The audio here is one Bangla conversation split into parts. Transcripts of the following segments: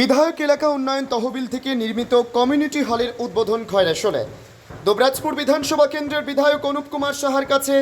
বিধায়ক এলাকা উন্নয়ন তহবিল থেকে নির্মিত কমিউনিটি হলের উদ্বোধন খয়রাসনে দুবরাজপুর বিধানসভা কেন্দ্রের বিধায়ক অনুপ কুমার সাহার কাছে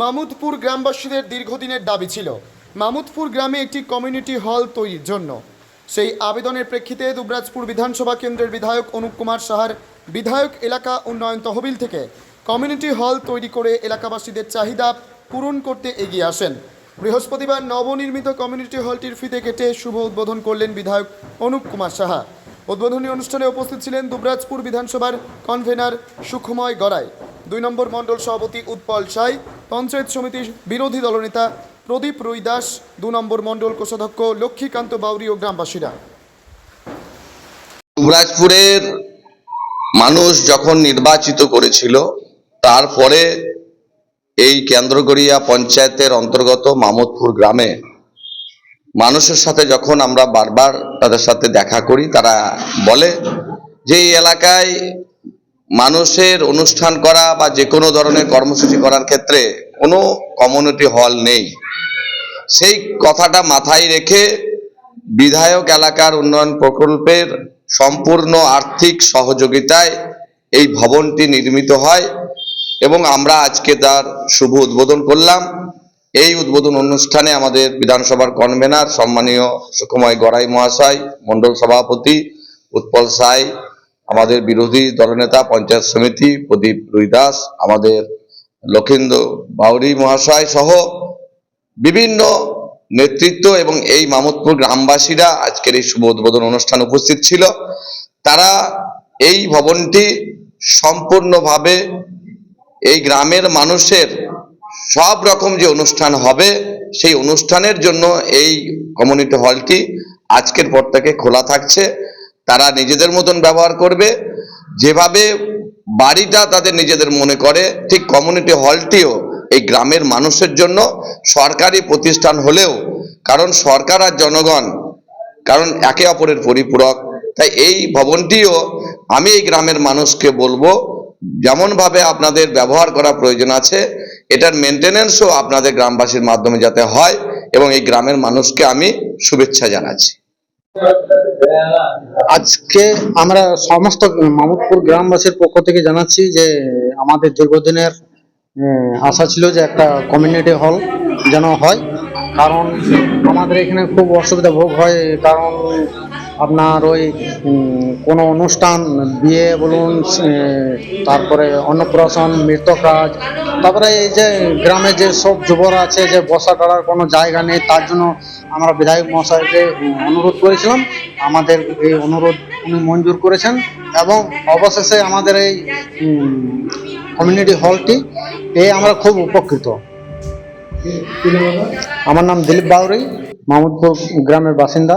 মামুদপুর গ্রামবাসীদের দীর্ঘদিনের দাবি ছিল মামুদপুর গ্রামে একটি কমিউনিটি হল তৈরির জন্য সেই আবেদনের প্রেক্ষিতে দুবরাজপুর বিধানসভা কেন্দ্রের বিধায়ক অনুপ কুমার সাহার বিধায়ক এলাকা উন্নয়ন তহবিল থেকে কমিউনিটি হল তৈরি করে এলাকাবাসীদের চাহিদা পূরণ করতে এগিয়ে আসেন বৃহস্পতিবার নবনির্মিত কমিউনিটি হলটির ফিতে কেটে শুভ উদ্বোধন করলেন বিধায়ক অনুপ কুমার সাহা উদ্বোধনী অনুষ্ঠানে উপস্থিত ছিলেন দুবরাজপুর বিধানসভার কনভেনার সুখময় গড়াই দুই নম্বর মণ্ডল সভাপতি উৎপল সাই পঞ্চায়েত সমিতির বিরোধী দলনেতা প্রদীপ রুইদাস দু নম্বর মণ্ডল কোষাধ্যক্ষ লক্ষ্মীকান্ত বাউরি ও গ্রামবাসীরা দুবরাজপুরের মানুষ যখন নির্বাচিত করেছিল তারপরে এই কেন্দ্রগড়িয়া পঞ্চায়েতের অন্তর্গত মামদপুর গ্রামে মানুষের সাথে যখন আমরা বারবার তাদের সাথে দেখা করি তারা বলে যে এই এলাকায় মানুষের অনুষ্ঠান করা বা যে কোনো ধরনের কর্মসূচি করার ক্ষেত্রে কোনো কমিউনিটি হল নেই সেই কথাটা মাথায় রেখে বিধায়ক এলাকার উন্নয়ন প্রকল্পের সম্পূর্ণ আর্থিক সহযোগিতায় এই ভবনটি নির্মিত হয় এবং আমরা আজকে তার শুভ উদ্বোধন করলাম এই উদ্বোধন অনুষ্ঠানে আমাদের বিধানসভার কনভেনার সম্মানীয় সুকুময় গড়াই মহাশয় মন্ডল সভাপতি উৎপল সাই আমাদের বিরোধী দলনেতা পঞ্চায়েত সমিতি প্রদীপ দাস আমাদের লক্ষিন্দ বাউরি মহাশয় সহ বিভিন্ন নেতৃত্ব এবং এই মামুদপুর গ্রামবাসীরা আজকের এই শুভ উদ্বোধন অনুষ্ঠান উপস্থিত ছিল তারা এই ভবনটি সম্পূর্ণভাবে এই গ্রামের মানুষের সব রকম যে অনুষ্ঠান হবে সেই অনুষ্ঠানের জন্য এই কমিউনিটি হলটি আজকের পর থেকে খোলা থাকছে তারা নিজেদের মতন ব্যবহার করবে যেভাবে বাড়িটা তাদের নিজেদের মনে করে ঠিক কমিউনিটি হলটিও এই গ্রামের মানুষের জন্য সরকারি প্রতিষ্ঠান হলেও কারণ সরকার আর জনগণ কারণ একে অপরের পরিপূরক তাই এই ভবনটিও আমি এই গ্রামের মানুষকে বলবো যেমনভাবে আপনাদের ব্যবহার করা প্রয়োজন আছে এটার মেনটেনেন্সও আপনাদের গ্রামবাসীর মাধ্যমে যাতে হয় এবং এই গ্রামের মানুষকে আমি শুভেচ্ছা জানাচ্ছি আজকে আমরা সমস্ত মামুদপুর গ্রামবাসীর পক্ষ থেকে জানাচ্ছি যে আমাদের দীর্ঘদিনের আশা ছিল যে একটা কমিউনিটি হল যেন হয় কারণ আমাদের এখানে খুব অসুবিধা ভোগ হয় কারণ আপনার ওই কোনো অনুষ্ঠান বিয়ে বলুন তারপরে অন্নপ্রাশন মৃত কাজ তারপরে এই যে গ্রামে যে সব যুবরা আছে যে বসা করার কোনো জায়গা নেই তার জন্য আমরা বিধায়ক মহাশয়কে অনুরোধ করেছিলাম আমাদের এই অনুরোধ উনি মঞ্জুর করেছেন এবং অবশেষে আমাদের এই কমিউনিটি হলটি এ আমরা খুব উপকৃত আমার নাম দিলীপ বাউরি মাহমুদপুর গ্রামের বাসিন্দা